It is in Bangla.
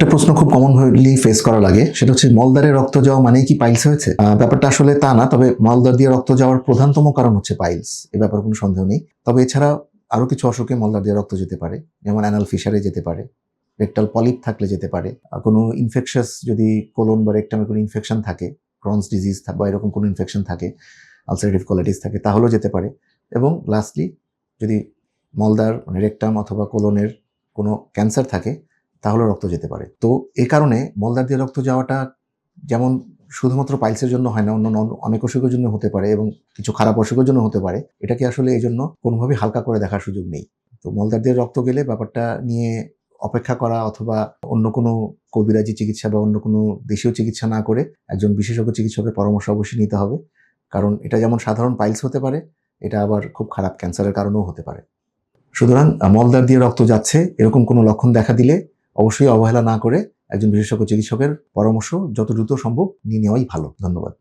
একটা প্রশ্ন খুব কমনলি ফেস করা লাগে, সেটা হচ্ছে মলদারে রক্ত যাওয়া মানেই কি পাইলস হয়েছে? ব্যাপারটা আসলে তা না, তবে মলদার দিয়ে রক্ত যাওয়ার প্রধানতম কারণ হচ্ছে পাইলস এ ব্যাপারে কোনো সন্দেহ নেই। তবে এছাড়া আরও কিছু অসুখে মলদার দিয়ে রক্ত যেতে পারে, যেমন অ্যানাল ফিশারে যেতে পারে রেকটাল পলিপ থাকলে যেতে পারে কোনো ইনফেকশাস যদি কোলন বা রেকটামে কোনো ইনফেকশন থাকে ক্রনস ডিজিজ বা এরকম কোনো ইনফেকশন থাকে আলসারেটিভ কোলাইটিস থাকে, তাহলেও যেতে পারে। এবং লাস্টলি যদি মলদার মানে রেকটাম অথবা কোলনের কোনো ক্যান্সার থাকে তাহলে রক্ত যেতে পারে। তো এ কারণে মলদার দিয়ে রক্ত যাওয়াটা যেমন শুধুমাত্র পাইলসের জন্য হয় না অন্য অনেক অসুখের জন্য হতে পারে এবং কিছু খারাপ অসুখের জন্য হতে পারে। এটাকে আসলে এই জন্য কোনোভাবেই হালকা করে দেখার সুযোগ নেই। তো মলদার দিয়ে রক্ত গেলে ব্যাপারটা নিয়ে অপেক্ষা করা অথবা অন্য কোনো কবিরাজি চিকিৎসা বা অন্য কোনো দেশীয় চিকিৎসা না করে একজন বিশেষজ্ঞ চিকিৎসকের পরামর্শ অবশ্যই নিতে হবে। কারণ এটা যেমন সাধারণ পাইলস হতে পারে এটা আবার খুব খারাপ ক্যান্সারের কারণেও হতে পারে। সুতরাং আহ, মলদার দিয়ে রক্ত যাচ্ছে এরকম কোনো লক্ষণ দেখা দিলে অবশ্যই অবহেলা না করে একজন বিশেষজ্ঞ চিকিৎসকের পরামর্শ যত দ্রুত সম্ভব নিয়ে নেওয়াই ভালো। ধন্যবাদ।